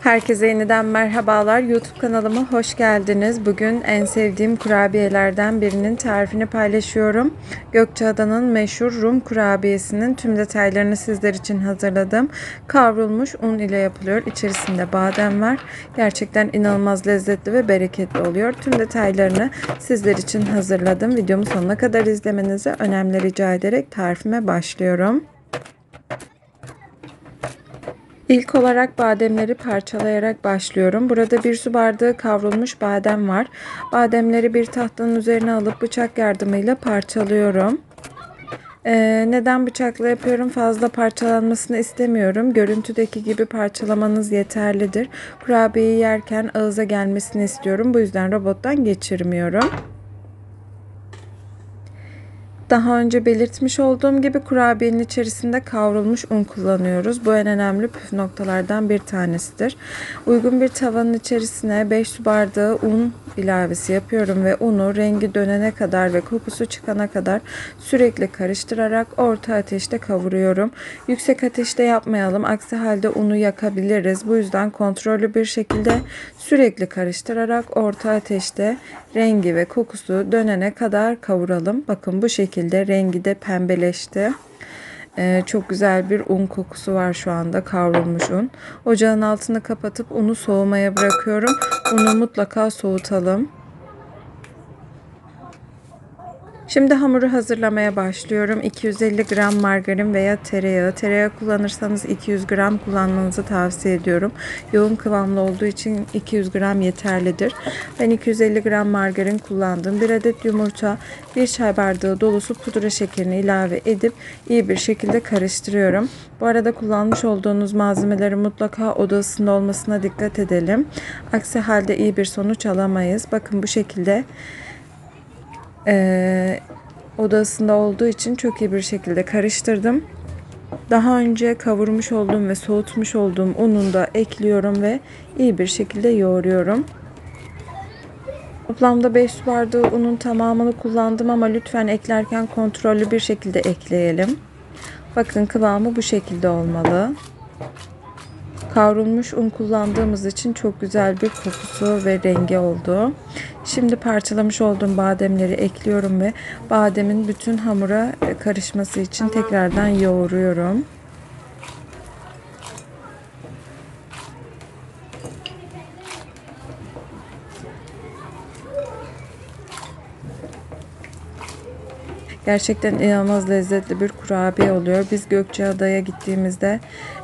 Herkese yeniden merhabalar. YouTube kanalıma hoş geldiniz. Bugün en sevdiğim kurabiyelerden birinin tarifini paylaşıyorum. Gökçeada'nın meşhur Rum kurabiyesinin tüm detaylarını sizler için hazırladım. Kavrulmuş un ile yapılıyor. İçerisinde badem var. Gerçekten inanılmaz lezzetli ve bereketli oluyor. Tüm detaylarını sizler için hazırladım. Videomu sonuna kadar izlemenizi önemli rica ederek tarifime başlıyorum. İlk olarak bademleri parçalayarak başlıyorum. Burada bir su bardağı kavrulmuş badem var. Bademleri bir tahtanın üzerine alıp bıçak yardımıyla parçalıyorum. Ee, neden bıçakla yapıyorum? Fazla parçalanmasını istemiyorum. Görüntüdeki gibi parçalamanız yeterlidir. Kurabiyeyi yerken ağıza gelmesini istiyorum. Bu yüzden robottan geçirmiyorum. Daha önce belirtmiş olduğum gibi kurabiyenin içerisinde kavrulmuş un kullanıyoruz. Bu en önemli püf noktalardan bir tanesidir. Uygun bir tavanın içerisine 5 su bardağı un ilavesi yapıyorum ve unu rengi dönene kadar ve kokusu çıkana kadar sürekli karıştırarak orta ateşte kavuruyorum. Yüksek ateşte yapmayalım. Aksi halde unu yakabiliriz. Bu yüzden kontrollü bir şekilde sürekli karıştırarak orta ateşte rengi ve kokusu dönene kadar kavuralım. Bakın bu şekilde rengi de pembeleşti. Ee, çok güzel bir un kokusu var şu anda kavrulmuş un. Ocağın altını kapatıp unu soğumaya bırakıyorum. Unu mutlaka soğutalım. Şimdi hamuru hazırlamaya başlıyorum. 250 gram margarin veya tereyağı. Tereyağı kullanırsanız 200 gram kullanmanızı tavsiye ediyorum. Yoğun kıvamlı olduğu için 200 gram yeterlidir. Ben 250 gram margarin kullandım. Bir adet yumurta, bir çay bardağı dolusu pudra şekerini ilave edip iyi bir şekilde karıştırıyorum. Bu arada kullanmış olduğunuz malzemeleri mutlaka oda ısısında olmasına dikkat edelim. Aksi halde iyi bir sonuç alamayız. Bakın bu şekilde e, odasında olduğu için çok iyi bir şekilde karıştırdım. Daha önce kavurmuş olduğum ve soğutmuş olduğum ununu da ekliyorum ve iyi bir şekilde yoğuruyorum. Toplamda 5 su bardağı unun tamamını kullandım ama lütfen eklerken kontrollü bir şekilde ekleyelim. Bakın kıvamı bu şekilde olmalı. Kavrulmuş un kullandığımız için çok güzel bir kokusu ve rengi oldu. Şimdi parçalamış olduğum bademleri ekliyorum ve bademin bütün hamura karışması için tekrardan yoğuruyorum. Gerçekten inanılmaz lezzetli bir kurabiye oluyor. Biz Gökçeada'ya gittiğimizde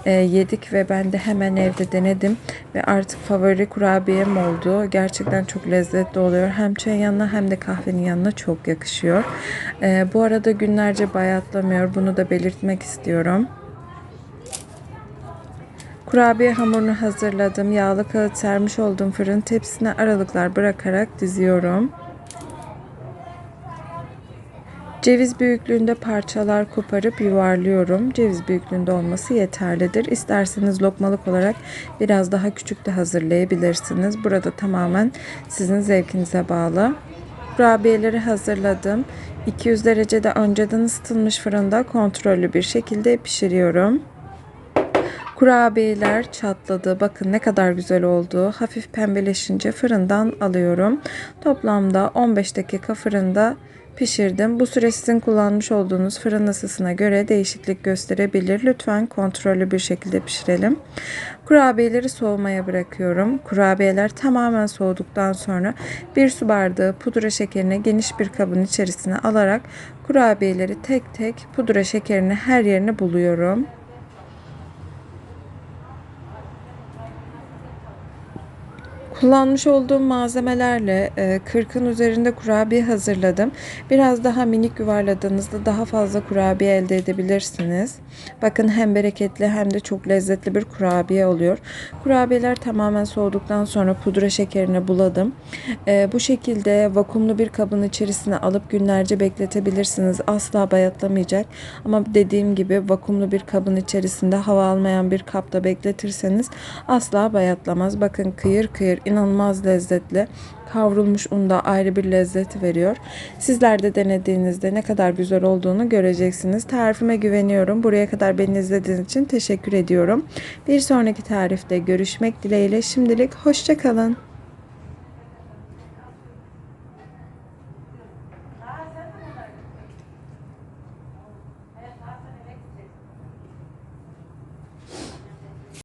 e, yedik ve ben de hemen evde denedim. Ve artık favori kurabiyem oldu. Gerçekten çok lezzetli oluyor. Hem çayın yanına hem de kahvenin yanına çok yakışıyor. E, bu arada günlerce bayatlamıyor. Bunu da belirtmek istiyorum. Kurabiye hamurunu hazırladım. Yağlı kağıt sermiş olduğum fırın tepsisine aralıklar bırakarak diziyorum. Ceviz büyüklüğünde parçalar koparıp yuvarlıyorum. Ceviz büyüklüğünde olması yeterlidir. İsterseniz lokmalık olarak biraz daha küçük de hazırlayabilirsiniz. Burada tamamen sizin zevkinize bağlı. Kurabiyeleri hazırladım. 200 derecede önceden ısıtılmış fırında kontrollü bir şekilde pişiriyorum. Kurabiyeler çatladı. Bakın ne kadar güzel oldu. Hafif pembeleşince fırından alıyorum. Toplamda 15 dakika fırında pişirdim. Bu süre sizin kullanmış olduğunuz fırın ısısına göre değişiklik gösterebilir. Lütfen kontrollü bir şekilde pişirelim. Kurabiyeleri soğumaya bırakıyorum. Kurabiyeler tamamen soğuduktan sonra bir su bardağı pudra şekerini geniş bir kabın içerisine alarak kurabiyeleri tek tek pudra şekerini her yerine buluyorum. Kullanmış olduğum malzemelerle 40'ın üzerinde kurabiye hazırladım. Biraz daha minik yuvarladığınızda daha fazla kurabiye elde edebilirsiniz. Bakın hem bereketli hem de çok lezzetli bir kurabiye oluyor. Kurabiyeler tamamen soğuduktan sonra pudra şekerini buladım. E, bu şekilde vakumlu bir kabın içerisine alıp günlerce bekletebilirsiniz. Asla bayatlamayacak. Ama dediğim gibi vakumlu bir kabın içerisinde hava almayan bir kapta bekletirseniz asla bayatlamaz. Bakın kıyır kıyır inanılmaz lezzetli. Kavrulmuş un da ayrı bir lezzet veriyor. Sizler de denediğinizde ne kadar güzel olduğunu göreceksiniz. Tarifime güveniyorum. Buraya kadar beni izlediğiniz için teşekkür ediyorum. Bir sonraki tarifte görüşmek dileğiyle şimdilik hoşçakalın.